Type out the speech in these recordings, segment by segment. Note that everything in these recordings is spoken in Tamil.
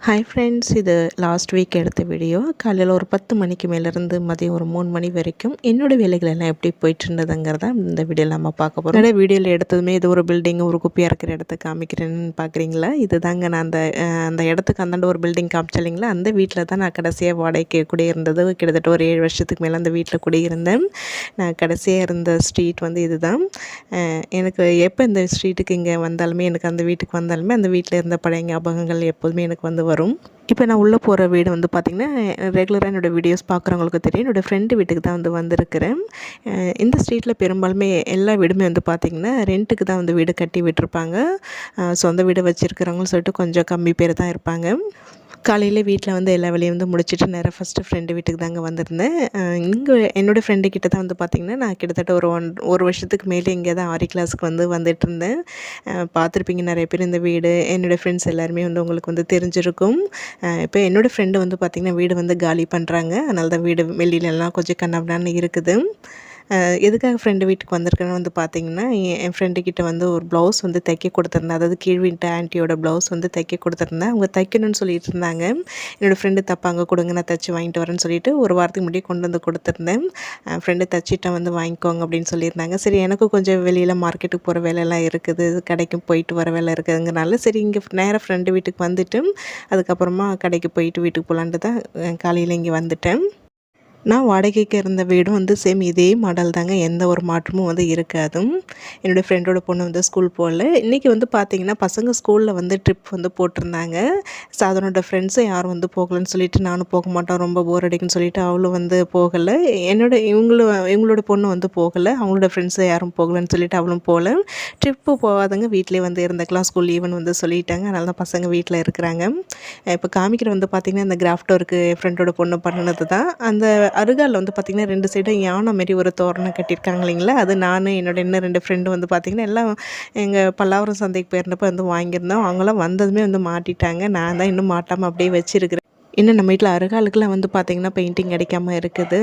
ஹாய் ஃப்ரெண்ட்ஸ் இது லாஸ்ட் வீக் எடுத்த வீடியோ காலையில் ஒரு பத்து மணிக்கு மேலேருந்து மதியம் ஒரு மூணு மணி வரைக்கும் என்னோடய வேலைகள் எல்லாம் எப்படி போயிட்டு இருந்ததுங்கிறத இந்த வீடியோவில் நம்ம பார்க்க போகிறோம் என்னோட வீடியோவில் எடுத்ததுமே இது ஒரு பில்டிங் ஒரு குப்பியாக இருக்கிற இடத்த காமிக்கிறேன்னு பார்க்குறீங்களா? இது தாங்க நான் அந்த அந்த இடத்துக்கு அந்தாண்ட ஒரு பில்டிங் காமிச்சலைங்களா அந்த வீட்டில் தான் நான் கடைசியாக வாடகைக்கு குடியிருந்தது கிட்டத்தட்ட ஒரு ஏழு வருஷத்துக்கு மேலே அந்த வீட்டில் குடியிருந்தேன் நான் கடைசியாக இருந்த ஸ்ட்ரீட் வந்து இதுதான். எனக்கு எப்போ இந்த ஸ்ட்ரீட்டுக்கு இங்கே வந்தாலுமே எனக்கு அந்த வீட்டுக்கு வந்தாலுமே அந்த வீட்டில் இருந்த பழைய ஞாபகங்கள் எப்போதுமே எனக்கு வந்து வரும். இப்போ நான் உள்ளே போகிற வீடு வந்து பார்த்திங்கன்னா ரெகுலராக என்னோடய வீடியோஸ் பார்க்குறவங்களுக்கு தெரியும். என்னோடய ஃப்ரெண்டு வீட்டுக்கு தான் வந்து வந்திருக்கிறேன். இந்த ஸ்ட்ரீட்டில் பெரும்பாலுமே எல்லா வீடுமே வந்து பார்த்திங்கன்னா ரெண்ட்டுக்கு தான் வந்து வீடு கட்டி விட்டுருப்பாங்க. சொந்த வீடு வச்சுருக்கிறவங்கன்னு சொல்லிட்டு கொஞ்சம் கம்மி பேர் தான் இருப்பாங்க. காலையில் வீட்டில் வந்து எல்லா வேலையும் வந்து முடிச்சுட்டு நேராக ஃபஸ்ட்டு ஃப்ரெண்டு வீட்டுக்கு தாங்க வந்திருந்தேன். இங்கே என்னோடய ஃப்ரெண்டு கிட்ட தான் வந்து பார்த்திங்கன்னா நான் கிட்டத்தட்ட ஒரு ஒன் ஒரு வருஷத்துக்கு மேலே இங்கே தான் ஆரி கிளாஸுக்கு வந்து வந்துட்டு இருந்தேன் பார்த்துருப்பீங்க நிறைய பேர் இந்த வீடு என்னோடய ஃப்ரெண்ட்ஸ் எல்லாருமே வந்து உங்களுக்கு வந்து தெரிஞ்சிருக்கும். இப்போ என்னோடய ஃப்ரெண்டு வந்து பார்த்திங்கன்னா வீடு வந்து காலி பண்ணுறாங்க அதனால தான் வீடு வெளியிலலாம் கொஞ்சம் கண்ணாபிடான்னு இருக்குது. எதுக்காக ஃப்ரெண்டு வீட்டுக்கு வந்திருக்கேன்னு வந்து பார்த்தீங்கன்னா என் என் ஃப்ரெண்டு வந்து ஒரு ப்ளவுஸ் வந்து தைக்க கொடுத்துருந்தேன். அதாவது கீழ் வீட்டு ஆன்ட்டியோட ப்ளவுஸ் வந்து தைக்க கொடுத்துருந்தேன். அவங்க தைக்கணும்னு சொல்லிட்டு இருந்தாங்க. என்னோடய ஃப்ரெண்டு தப்பாங்க கொடுங்க நான் தைச்சி வாங்கிட்டு வரேன்னு சொல்லிட்டு ஒரு வாரத்துக்கு முன்னாடி கொண்டு வந்து கொடுத்துருந்தேன். ஃப்ரெண்டு தைச்சிட்டேன் வந்து வாங்கிக்கோங்க அப்படின்னு சொல்லியிருந்தாங்க. சரி எனக்கும் கொஞ்சம் வெளியில் மார்க்கெட்டுக்கு போகிற வேலையெல்லாம் இருக்குது. கடைக்கும் போயிட்டு வர வேலை இருக்குதுங்கிறனால சரி இங்கே நேராக ஃப்ரெண்டு வீட்டுக்கு வந்துட்டு அதுக்கப்புறமா கடைக்கு போயிட்டு வீட்டுக்கு போகலான்ட்டு தான் காலையில் இங்கே வந்துட்டேன். நான் வாடகைக்கு இருந்த வீடும் வந்து சேம் இதே மாடல் தாங்க. எந்த ஒரு மாற்றமும் வந்து இருக்காதும். என்னுடைய ஃப்ரெண்டோட பொண்ணு வந்து ஸ்கூல் போகல. இன்றைக்கி வந்து பார்த்திங்கன்னா பசங்க ஸ்கூலில் வந்து ட்ரிப் வந்து போட்டிருந்தாங்க. சாதனோட அதனோட ஃப்ரெண்ட்ஸும் யாரும் வந்து போகலன்னு சொல்லிட்டு நானும் போக மாட்டோம். ரொம்ப போர் அடிக்குன்னு சொல்லிட்டு அவளும் வந்து போகலை. என்னோட இவங்களும் இவங்களோட பொண்ணு வந்து போகலை. அவங்களோட ஃப்ரெண்ட்ஸு யாரும் போகலன்னு சொல்லிட்டு அவளும் போகல ட்ரிப்பு போகாதங்க வீட்டிலே வந்து இருந்துக்கலாம். ஸ்கூல் ஈவன் வந்து சொல்லிட்டாங்க. அதனால தான் பசங்க வீட்டில் இருக்கிறாங்க. இப்போ காமிக்கிற வந்து பார்த்திங்கன்னா இந்த கிராஃப்ட் ஒர்க்கு என் ஃப்ரெண்டோட பொண்ணு பண்ணினது தான் அந்த அருகாலில் வந்து பார்த்திங்கன்னா ரெண்டு சைடும் யானை மாரி ஒரு தோரணம் கட்டியிருக்காங்க இல்லைங்களா? அது நான் என்னோட இன்னும் ரெண்டு ஃப்ரெண்டு வந்து பார்த்திங்கன்னா எல்லாம் எங்கள் பல்லாவரம் சந்தைக்கு போயிருந்தப்போ வந்து வாங்கியிருந்தோம். அவங்களாம் வந்ததுமே வந்து மாட்டிட்டாங்க. நான் தான் இன்னும் மாட்டாமல் அப்படியே வச்சுருக்கிறேன். இன்னும் நம்ம வீட்டில் அருகாலுக்குலாம் வந்து பார்த்திங்கன்னா பெயிண்டிங் கிடைக்காம இருக்குது.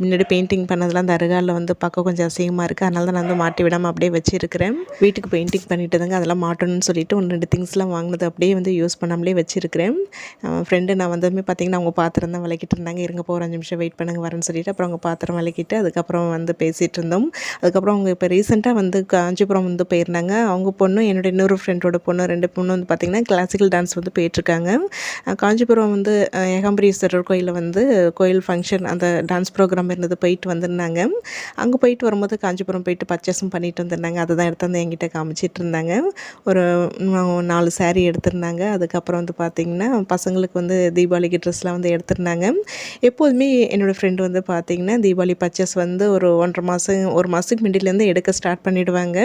முன்னாடி பெயிண்டிங் பண்ணதெல்லாம் அந்த அருகாலில் வந்து பார்க்க கொஞ்சம் அசிங்கமாக இருக்குது அதனால தான் நான் வந்து மாட்டி விடாமல் அப்படியே வச்சுருக்கிறேன். வீட்டுக்கு பெயிண்டிங் பண்ணிட்டு தாங்க அதெல்லாம் மாட்டணும்னு சொல்லிட்டு ஒன்று ரெண்டு திங்ஸ்லாம் வாங்கினது அப்படியே வந்து யூஸ் பண்ணாமலே வச்சுருக்கிறேன். ஃப்ரெண்டு நான் வந்ததுமே பார்த்திங்கன்னா அவங்க பாத்திரம் தான் விளக்கிட்டு இருந்தாங்க. இருங்க போகிற ஒரு அஞ்சு நிமிஷம் வெயிட் பண்ணுங்க வரேன்னு சொல்லிட்டு அப்புறம் அவங்க பாத்திரம் விளக்கிட்டு அதுக்கப்புறம் வந்து பேசிகிட்டு இருந்தோம். அதுக்கப்புறம் அவங்க இப்போ ரீசெண்டாக வந்து காஞ்சிபுரம் வந்து போயிருந்தாங்க. அவங்க பொண்ணு என்னோட இன்னொரு ஃப்ரெண்டோட பொண்ணு ரெண்டு பொண்ணு வந்து பார்த்திங்கன்னா கிளாசிக்கல் டான்ஸ் வந்து போயிட்டுருக்காங்க காஞ்சிபுரம் வந்து ஏகாம்பரீஸ்வரர் கோயிலில் வந்து கோயில் ஃபங்க்ஷன் அந்த டான்ஸ் ப்ரோக்ராம் இருந்தது போயிட்டு வந்திருந்தாங்க. அங்கே போயிட்டு வரும்போது காஞ்சிபுரம் போயிட்டு பர்ச்சேஸும் பண்ணிட்டு வந்திருந்தாங்க. அதை தான் எடுத்து வந்து என்கிட்ட காமிச்சிட்டு இருந்தாங்க. ஒரு நாலு saree எடுத்திருந்தாங்க. அதுக்கப்புறம் வந்து பார்த்திங்கன்னா பசங்களுக்கு வந்து தீபாவளிக்கு ட்ரெஸ்லாம் வந்து எடுத்திருந்தாங்க. எப்போதுமே என்னோடய ஃப்ரெண்டு வந்து பார்த்திங்கன்னா தீபாவளி பர்ச்சேஸ் வந்து ஒரு ஒன்றரை மாதம் ஒரு மாதத்துக்கு மிண்டிலேருந்து எடுக்க ஸ்டார்ட் பண்ணிவிடுவாங்க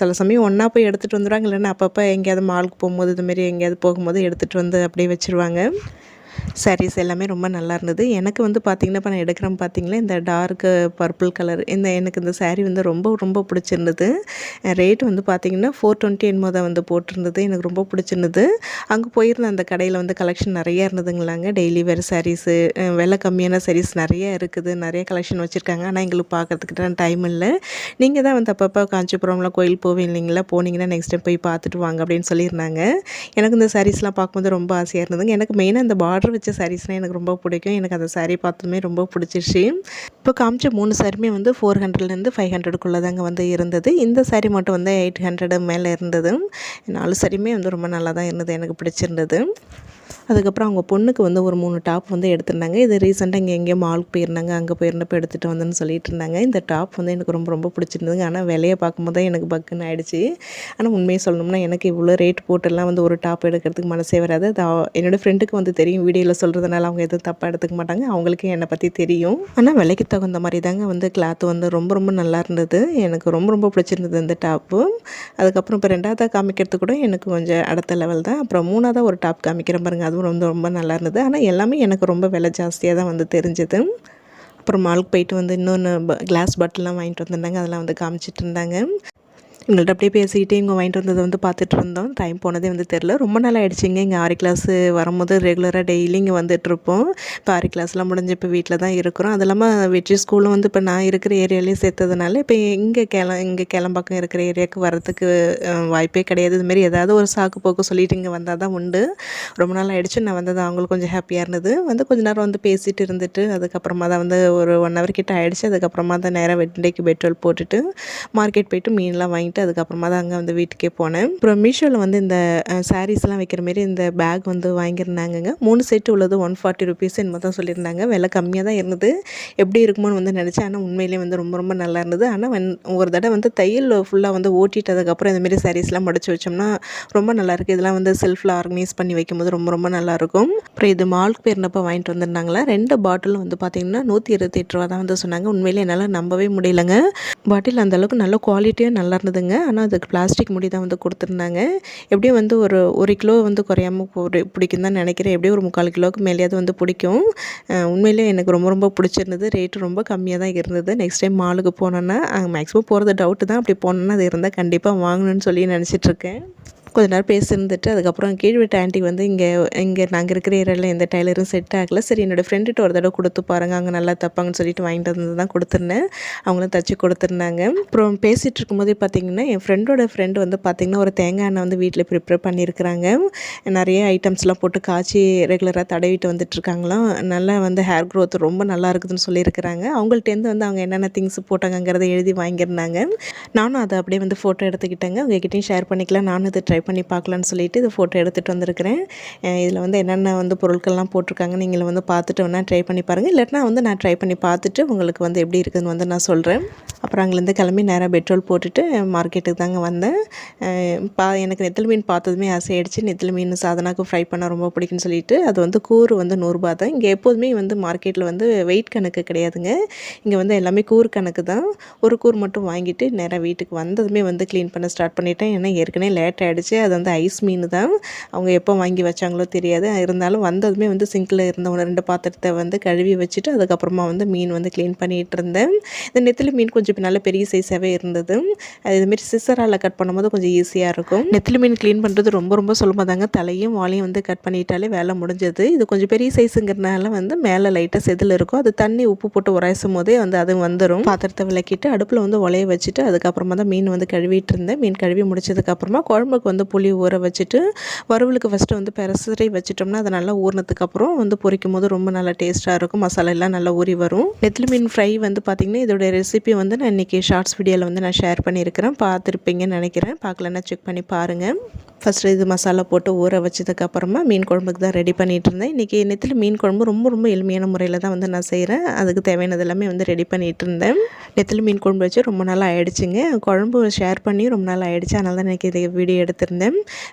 சில சமயம் ஒன்றா போய் எடுத்துகிட்டு வந்துடுவாங்க இல்லைன்னா அப்பப்போ எங்கேயாவது மாலுக்கு போகும்போது இதுமாரி எங்கேயாவது போகும்போது எடுத்துகிட்டு வந்து அப்படியே வச்சுருவாங்க. சாரீஸ் எல்லாமே ரொம்ப நல்லா இருந்தது. எனக்கு வந்து பார்த்திங்கன்னா இப்போ நான் எடுக்கிறேன் பார்த்தீங்களா இந்த டார்க்கு பர்பிள் கலர் இந்த எனக்கு இந்த சாரீ வந்து ரொம்ப ரொம்ப பிடிச்சிருந்தது. ரேட் வந்து பார்த்திங்கன்னா ஃபோர் டுவெண்ட்டி என்னமோ தான் வந்து போட்டிருந்தது. எனக்கு ரொம்ப பிடிச்சிருந்தது. அங்கே போயிருந்த அந்த கடையில் வந்து கலெக்ஷன் நிறைய இருந்ததுங்களாங்க. டெய்லி வேறு சாரீஸு விலை கம்மியான சாரீஸ் நிறைய இருக்குது. நிறைய கலெக்ஷன் வச்சுருக்காங்க. ஆனால் எங்களுக்கு பார்க்கறதுக்கு டைம் இல்லை. நீங்கள் தான் வந்து அப்பப்போ காஞ்சிபுரம்லாம் கோயில் போவேன் இல்லைங்களா போனீங்கன்னா நெக்ஸ்ட் டைம் போய் பார்த்துட்டு வாங்க அப்படின்னு சொல்லியிருந்தாங்க. எனக்கு இந்த சாரீஸ்லாம் பார்க்கும்போது ரொம்ப ஆசையாக இருந்ததுங்க. எனக்கு மெயினாக இந்த பார்டர் வச்ச சாரீஸ்னால் எனக்கு ரொம்ப பிடிக்கும். எனக்கு அந்த சாரீ பார்த்ததுமே ரொம்ப பிடிச்சிருச்சு. இப்போ காமிச்ச மூணு சாரியுமே வந்து ஃபோர் ஹண்ட்ரட்லேருந்து ஃபைவ் ஹண்ட்ரடுக்குள்ளே தாங்க வந்து இருந்தது. இந்த சாரீ மட்டும் வந்து எயிட் ஹண்ட்ரடு மேலே இருந்தது. நாலு சாரியுமே வந்து ரொம்ப நல்லா தான் இருந்தது. எனக்கு பிடிச்சிருந்தது. அதுக்கப்புறம் அவங்க பொண்ணுக்கு வந்து ஒரு மூணு டாப் வந்து எடுத்திருந்தாங்க. இது ரீசெண்டாக இங்கே எங்கேயோ மாலுக்கு போயிருந்தாங்க. அங்கே போயிருந்தப்போ எடுத்துகிட்டு வந்தேன்னு சொல்லிட்டு இருந்தாங்க இந்த டாப் வந்து எனக்கு ரொம்ப ரொம்ப பிடிச்சிருந்ததுங்க. ஆனால் விலையை பார்க்கும்போது தான் எனக்கு பக்குன்னு ஆயிடுச்சு. ஆனால் உண்மையை சொல்லணும்னா எனக்கு இவ்வளோ ரேட் போட்டெல்லாம் வந்து ஒரு டாப் எடுக்கிறதுக்கு மனசே வராது. அது என்னோடய ஃப்ரெண்டுக்கு வந்து தெரியும். வீடியோவில் சொல்கிறதுனால அவங்க எதுவும் தப்பாக எடுத்துக்க மாட்டாங்க. அவங்களுக்கு என்னை பற்றி தெரியும். ஆனால் விலைக்கு தகுந்த மாதிரி தாங்க வந்து கிளாத் வந்து ரொம்ப ரொம்ப நல்லா இருந்தது. எனக்கு ரொம்ப ரொம்ப பிடிச்சிருந்தது இந்த டாப்பு அதுக்கப்புறம் இப்போ ரெண்டாவதாக காமிக்கிறது கூட எனக்கு கொஞ்சம் அடுத்த லெவல் தான். அப்புறம் மூணாவதாக ஒரு டாப் காமிக்கிறேன் பாருங்க. அதுவும் ரொம்ப ரொம்ப நல்லா இருந்தது. ஆனால் எல்லாமே எனக்கு ரொம்ப விலை ஜாஸ்தியாக தான் வந்து தெரிஞ்சது. அப்புறம் மாலுக்கு போயிட்டு வந்து இன்னொன்று கிளாஸ் பாட்டிலாம் வாங்கிட்டு வந்திருந்தாங்க. அதெல்லாம் வந்து காமிச்சிட்டு இருந்தாங்க. இவங்கள்ட்ட அப்படியே பேசிக்கிட்டே இவங்க வாங்கிட்டு வந்ததை வந்து பார்த்துட்டு இருந்தோம். டைம் போனதே வந்து தெரில ரொம்ப நாள் ஆயிடுச்சுங்க. இங்கே ஆறு கிளாஸ் வரும்போது ரெகுலராக டெய்லி இங்கே வந்துட்டுருப்போம். இப்போ ஆறு கிளாஸ்லாம் முடிஞ்சு இப்போ வீட்டில் தான் இருக்கிறோம். அது இல்லாமல் வெற்றி ஸ்கூலும் வந்து இப்போ நான் இருக்கிற ஏரியாலேயே சேர்த்ததுனால இப்போ இங்கே கிள இங்கே கிளம்பாக்கம் இருக்கிற ஏரியாவுக்கு வரதுக்கு வாய்ப்பே கிடையாது. இதுமாரி ஏதாவது ஒரு சாக்கு போக்கு சொல்லிட்டு இங்கே வந்தால் தான் உண்டு. ரொம்ப நாள் ஆயிடுச்சு. நான் வந்தது அவங்களுக்கு கொஞ்சம் ஹாப்பியாக இருந்தது. வந்து கொஞ்ச நேரம் வந்து பேசிகிட்டு இருந்துட்டு அதுக்கப்புறமா தான் வந்து ஒரு ஒன் ஹவர் கிட்ட ஆயிடுச்சு. அதுக்கப்புறமா தான் நேராக வெட்டிண்டைக்கு பெட்ரோல் போட்டுட்டு மார்க்கெட் போயிட்டு மீன்லாம் வாங்கிட்டு அதுக்கப்புறமா தான் அங்கே வந்து வீட்டுக்கே போனேன். அப்புறம் மீஷோவில் வந்து இந்த சாரீஸ்லாம் வைக்கிற மாரி இந்த பேக் வந்து வாங்கியிருந்தாங்கங்க. மூணு செட்டு உள்ளது ஒன் ஃபார்ட்டி ருபீஸ் என்னமோ தான் சொல்லியிருந்தாங்க. விலை கம்மியாக தான் இருந்தது. எப்படி இருக்குமோன்னு வந்து நினச்சேன். ஆனால் உண்மையிலேயே வந்து ரொம்ப ரொம்ப நல்லா இருந்தது. ஆனால் வந் ஒரு தடவை வந்து தையல் ஃபுல்லாக வந்து ஓட்டிட்டதுக்கப்புறம் இந்தமாரி சாரீஸ்லாம் முடிச்சு வச்சோம்னா ரொம்ப நல்லாயிருக்கு இதெல்லாம் வந்து செல்ஃபில் ஆர்கனைஸ் பண்ணி வைக்கும்போது ரொம்ப ரொம்ப நல்லாயிருக்கும் அப்புறம் இது மால்க்கு போயிருந்தப்போ வாங்கிட்டு வந்திருந்தாங்களா? ரெண்டு பாட்டிலும் வந்து பார்த்திங்கன்னா நூற்றி இருபத்தி எட்டு ரூபா தான் வந்து சொன்னாங்க. உண்மையிலே என்னால் நம்பவே முடியலங்க. பாட்டில் அந்தளவுக்கு நல்ல குவாலிட்டியாக நல்லா இருந்தது இருந்ததுங்க. ஆனால் அதுக்கு பிளாஸ்டிக் முடி தான் வந்து கொடுத்துருந்தாங்க. எப்படியும் வந்து ஒரு ஒரு கிலோ வந்து குறையாம பிடிக்கும் தான் நினைக்கிறேன். எப்படியும் ஒரு முக்கால் கிலோவுக்கு மேலேயாவது வந்து பிடிக்கும். உண்மையிலே எனக்கு ரொம்ப ரொம்ப பிடிச்சிருந்தது. ரேட்டு ரொம்ப கம்மியாக தான் இருந்தது. நெக்ஸ்ட் டைம் மாலுக்கு போனோன்னா மேக்ஸிமம் போகிறது டவுட்டு தான். அப்படி போனோன்னா அது இருந்தால் கண்டிப்பாக வாங்கணும்னு சொல்லி நினச்சிட்ருக்கேன் கொஞ்ச நேரம் பேசியிருந்துட்டு அதுக்கப்புறம் கீழ்வீட்டு ஆண்டி வந்து இங்கே இங்கே நாங்கள் இருக்கிற ஏரியாவில் எந்த டைலரும் செட் ஆகல. சரி என்னோடய ஃப்ரெண்டுகிட்ட ஒரு தடவை கொடுத்து பாருங்க. அங்கே நல்லா தப்பாங்கன்னு சொல்லிட்டு வாங்கிட்டு வந்து தான் கொடுத்துருந்தேன். அவங்களும் தச்சு கொடுத்துருந்தாங்க. அப்புறம் பேசிகிட்டு இருக்கும்போதே பார்த்தீங்கன்னா என் ஃப்ரெண்டோட ஃப்ரெண்டு வந்து பார்த்திங்கன்னா ஒரு தேங்காய் எண்ணெய் வந்து வீட்டில் ப்ரிப்பேர் பண்ணியிருக்கிறாங்க. நிறைய ஐட்டம்ஸ்லாம் போட்டு காய்ச்சி ரெகுலராக தடவிட்டு வந்துட்டுருக்காங்களாம் நல்லா வந்து ஹேர் க்ரோத் ரொம்ப நல்லா இருக்குதுன்னு சொல்லியிருக்கிறாங்க. அவங்கள்ட்டேருந்து வந்து அவங்க என்னென்ன திங்ஸ் போட்டாங்கங்கிறத எழுதி வாங்கியிருந்தாங்க. நானும் அதை அப்படியே வந்து ஃபோட்டோ எடுத்துக்கிட்டேங்க. உங்ககிட்டையும் ஷேர் பண்ணிக்கலாம். நானும் இதை ட்ரை ட்ரை பண்ணி பார்க்கலான்னு சொல்லிட்டு இது ஃபோட்டோ எடுத்துகிட்டு வந்திருக்கிறேன். இதில் வந்து என்னென்ன வந்து பொருட்கள்லாம் போட்டிருக்காங்க நீங்கள் வந்து பார்த்துட்டு வேணால் ட்ரை பண்ணி பாருங்கள் இல்லாட்டினா வந்து நான் ட்ரை பண்ணி பார்த்துட்டு உங்களுக்கு வந்து எப்படி இருக்குதுன்னு வந்து நான் சொல்கிறேன் அப்புறம் அங்கேருந்து கிளம்பி நேராக பெட்ரோல் போட்டுட்டு மார்க்கெட்டுக்கு தாங்க வந்தேன். பா எனக்கு நெத்தல் மீன் பார்த்ததுமே ஆசையாயிடுச்சு. நெத்தல் மீன் சாதனாக்கு ஃப்ரை பண்ண ரொம்ப பிடிக்கும்னு சொல்லிட்டு அது வந்து கூறு வந்து நூறுரூபா தான். இங்கே எப்போதுமே வந்து மார்க்கெட்டில் வந்து வெயிட் கணக்கு கிடையாதுங்க. இங்கே வந்து எல்லாமே கூறு கணக்கு தான். ஒரு கூறு மட்டும் வாங்கிட்டு நேராக வீட்டுக்கு வந்ததுமே வந்து க்ளீன் பண்ண ஸ்டார்ட் பண்ணிட்டேன். ஏன்னா ஏற்கனவே லேட் ஆகிடுச்சு அது வந்து ஐஸ் மீன் தான். அவங்க எப்போ வாங்கி வச்சாங்களோ தெரியாது. இருந்தாலும் வந்ததுமே வந்து சிங்கில் இருந்த ஒரு ரெண்டு பாத்திரத்தை வந்து கழுவி வச்சுட்டு அதுக்கப்புறமா வந்து மீன் வந்து க்ளீன் பண்ணிகிட்டு இருந்தேன். இந்த நெத்திலி மீன் கொஞ்சம் நல்ல பெரிய சைஸாகவே இருந்தது. இதுமாரி சிசரால் கட் பண்ணும்போது கொஞ்சம் ஈஸியாக இருக்கும். நெத்திலி மீன் க்ளீன் பண்ணுறது ரொம்ப ரொம்ப சுலபம் தாங்க தலையும் வாலையும் வந்து கட் பண்ணிட்டாலே வேலை முடிஞ்சது. இது கொஞ்சம் பெரிய சைஸுங்கிறனால வந்து மேலே லைட்டாக செதில் இருக்கும். அது தண்ணி உப்பு போட்டு உரைசும் போதே வந்து அது வந்துடும் பாத்திரத்தை விளக்கிட்டு அடுப்பில் வந்து உலைய வச்சுட்டு அதுக்கப்புறமா தான் மீன் வந்து கழுவிட்டு இருந்தேன். மீன் கழுவி முடிச்சதுக்கப்புறமா குழம்புக்கு வந்து புளி ஊற வச்சுட்டு வறுவலுக்கு ஃபஸ்ட்டு வந்து பெரசரி வச்சிட்டோம்னா அது நல்லா ஊறினதுக்கப்புறம் வந்து பொரிக்கும் போது ரொம்ப நல்லா டேஸ்ட்டாக இருக்கும். மசாலா எல்லாம் நல்லா ஊறி வரும். நெத்திலி மீன் ஃப்ரை வந்து பார்த்திங்கன்னா இதோட ரெசிபி வந்து நான் இன்றைக்கி ஷார்ட்ஸ் வீடியோவில் வந்து நான் ஷேர் பண்ணியிருக்கிறேன். பார்த்துருப்பீங்கன்னு நினைக்கிறேன். பார்க்கலன்னா செக் பண்ணி பாருங்கள் ஃபஸ்ட்டு இது மசாலா போட்டு ஊற வச்சதுக்கப்புறமா மீன் குழம்புக்கு தான் ரெடி பண்ணிகிட்டு இருந்தேன். இன்றைக்கி நெத்தில் மீன் குழம்பு ரொம்ப ரொம்ப எளிமையான முறையில் தான் வந்து நான் செய்கிறேன் அதுக்கு தேவையானது எல்லாமே வந்து ரெடி பண்ணிகிட்டு இருந்தேன். நெத்திலி மீன் குழம்பு வச்சு ரொம்ப நாள் ஆகிடுச்சிங்க குழம்பு ஷேர் பண்ணி ரொம்ப நாள் ஆகிடுச்சு அதனால தான் எனக்கு இதை வீடியோ எடுத்துருந்தேன்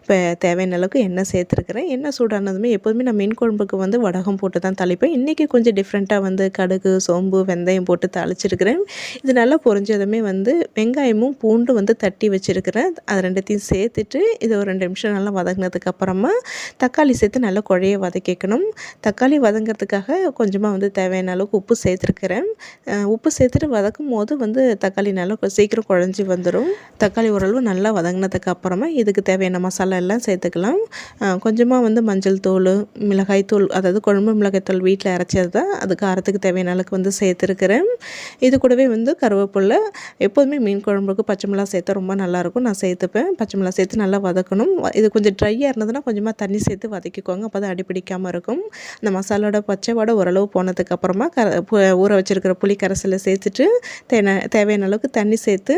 இப்போ தேவையான அளவுக்கு எண்ணெய் சேர்த்துருக்கிறேன். எண்ணெய் சூடானதுமே எப்போதுமே நான் மீன் குழம்புக்கு வந்து வடகம் போட்டு தான் தாளிப்பேன். இன்றைக்கி கொஞ்சம் டிஃப்ரெண்ட்டாக வந்து கடுகு சோம்பு வெந்தயம் போட்டு தாளிச்சிருக்கிறேன். இது நல்லா பொறிஞ்சதுமே வந்து வெங்காயமும் பூண்டும் வந்து தட்டி வச்சுருக்கிறேன். அது ரெண்டுத்தையும் சேர்த்துட்டு இது ஒரு ரெண்டு நிமிஷம் நல்லா வதங்கினதுக்கு அப்புறமா தக்காளி சேர்த்து நல்லா குழைய வதக்கிக்கணும். தக்காளி வதங்கிறதுக்காக கொஞ்சமாக வந்து தேவையான அளவுக்கு உப்பு சேர்த்துருக்கிறேன். உப்பு சேர்த்துட்டு வதக்கும் போது வந்து தக்காளி நல்லா சீக்கிரம் குழஞ்சி வந்துடும் தக்காளி ஓரளவு நல்லா வதங்கினதுக்கு அப்புறமா இதுக்கு தேவையான மசாலா எல்லாம் சேர்த்துக்கலாம். கொஞ்சமாக வந்து மஞ்சள் தூள் மிளகாய் தூள் அதாவது குழம்பு மிளகாய் தூள் வீட்டில் அரைச்சது தான் அது காரத்துக்கு தேவையான அளவுக்கு வந்து சேர்த்துருக்கிறேன். இது கூடவே வந்து கருவேப்பிலை. எப்போதுமே மீன் குழம்புக்கு பச்சை மிளகா சேர்த்தா ரொம்ப நல்லாயிருக்கும். நான் சேர்த்துப்பேன். பச்சை மிளகா சேர்த்து நல்லா வதக்கணும். இது கொஞ்சம் ட்ரையாக இருந்ததுன்னா கொஞ்சமாக தண்ணி சேர்த்து வதக்கிக்கோங்க. அப்போ தான் அடிப்பிடிக்காமல் இருக்கும். அந்த மசாலோட பச்சை வடை ஓரளவு போனதுக்கப்புறமா கர பு- ஊற வச்சுருக்கிற புளி கரைசலை சேர்த்துட்டு தேன தேவையான அளவுக்கு தண்ணி சேர்த்து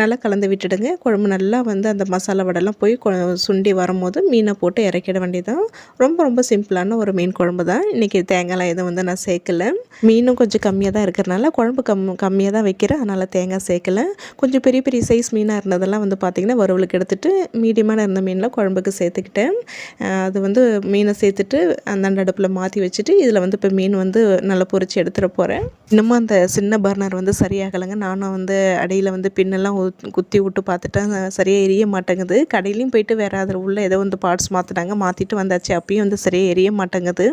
நல்லா கலந்து விட்டுடுங்க. குழம்பு நல்லா வந்து அந்த மசாலா அதெல்லாம் போய் சுண்டி வரும்போது மீனை போட்டு இறக்கிட வேண்டியதான் ரொம்ப ரொம்ப சிம்பிளான ஒரு மீன் குழம்பு தான் இன்றைக்கி தேங்காய்லாம் எதுவும் வந்து நான் சேர்க்கல. மீனும் கொஞ்சம் கம்மியாக தான் இருக்கிறனால குழம்பு கம் கம்மியாக தான் வைக்கிறேன். அதனால் தேங்காய் சேர்க்கல. கொஞ்சம் பெரிய பெரிய சைஸ் மீனாக இருந்ததெல்லாம் வந்து பார்த்திங்கன்னா வறுவலுக்கு எடுத்துகிட்டு மீடியமான இருந்த மீனில் குழம்புக்கு சேர்த்துக்கிட்டேன். அது வந்து மீனை சேர்த்துட்டு அந்த அடுப்பில் மாற்றி வச்சுட்டு இதில் வந்து இப்போ மீன் வந்து நல்லா பொறிச்சு எடுத்துகிட்டு போகிறேன் இன்னமும் அந்த சின்ன பர்னர் வந்து சரியாகலைங்க. நானும் வந்து அடியில் வந்து பின்னெல்லாம் குத்தி விட்டு பார்த்துட்டேன். சரியாக எரிய மாட்டேங்குது. கடையிலையும் போயிட்டு வேறு அதில் உள்ள ஏதோ வந்து பார்ட்ஸ் மாற்றினாங்க மாற்றிட்டு வந்தாச்சு. அப்பயும் வந்து சரியாக எரிய மாட்டேங்குது.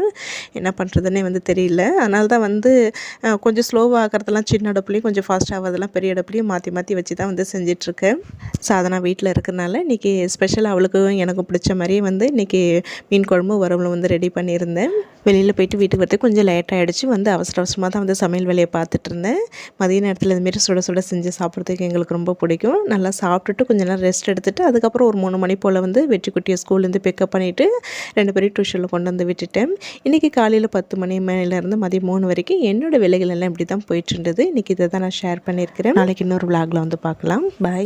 என்ன பண்ணுறதுன்னே வந்து தெரியல. அதனால தான் வந்து கொஞ்சம் ஸ்லோவாக ஆகிறதெல்லாம் சின்ன அடுப்புலையும் கொஞ்சம் ஃபாஸ்ட் ஆகிறதெல்லாம் பெரிய அடுப்புலையும் மாற்றி மாற்றி வச்சு தான் வந்து செஞ்சிட்ருக்கேன். சாதனா வீட்டில் இருக்கிறனால இன்றைக்கி ஸ்பெஷல் அவளுக்கும் எனக்கும் பிடிச்ச மாதிரியே வந்து இன்றைக்கி மீன் குழம்பு வரவளும் வந்து ரெடி பண்ணியிருந்தேன். வெளியில் போயிட்டு வீட்டுக்கு வரது கொஞ்சம் லேட் ஆகிடுச்சு வந்து அவசர அவசரமாக தான் வந்து சமையல் வேலையை பார்த்துட்டு இருந்தேன் மதிய நேரத்தில் இதுமாரி சுட சுட செஞ்சு சாப்பிட்றதுக்கு எங்களுக்கு ரொம்ப பிடிக்கும். நல்லா சாப்பிட்டுட்டு கொஞ்ச நேரம் ரெஸ்ட் எடுத்துட்டு அதுக்கப்புறம் ஒரு மூணு மணி போல் வந்து வெற்றிக்குட்டியை ஸ்கூல்லேருந்து பிக்கப் பண்ணிவிட்டு ரெண்டு பேரையும் டியூஷனில் கொண்டு வந்து விட்டுட்டேன். இன்றைக்கி காலையில் பத்து மணி மேலேருந்து மதியம் மூணு வரைக்கும் என்னோடய வேலைகள் எல்லாம் இப்படி தான் போயிட்டு இருந்தது. இன்றைக்கி இதை தான் நான் ஷேர் பண்ணியிருக்கிறேன். நாளைக்கு இன்னொரு விளாகில் வந்து பார்க்கலாம். பாய்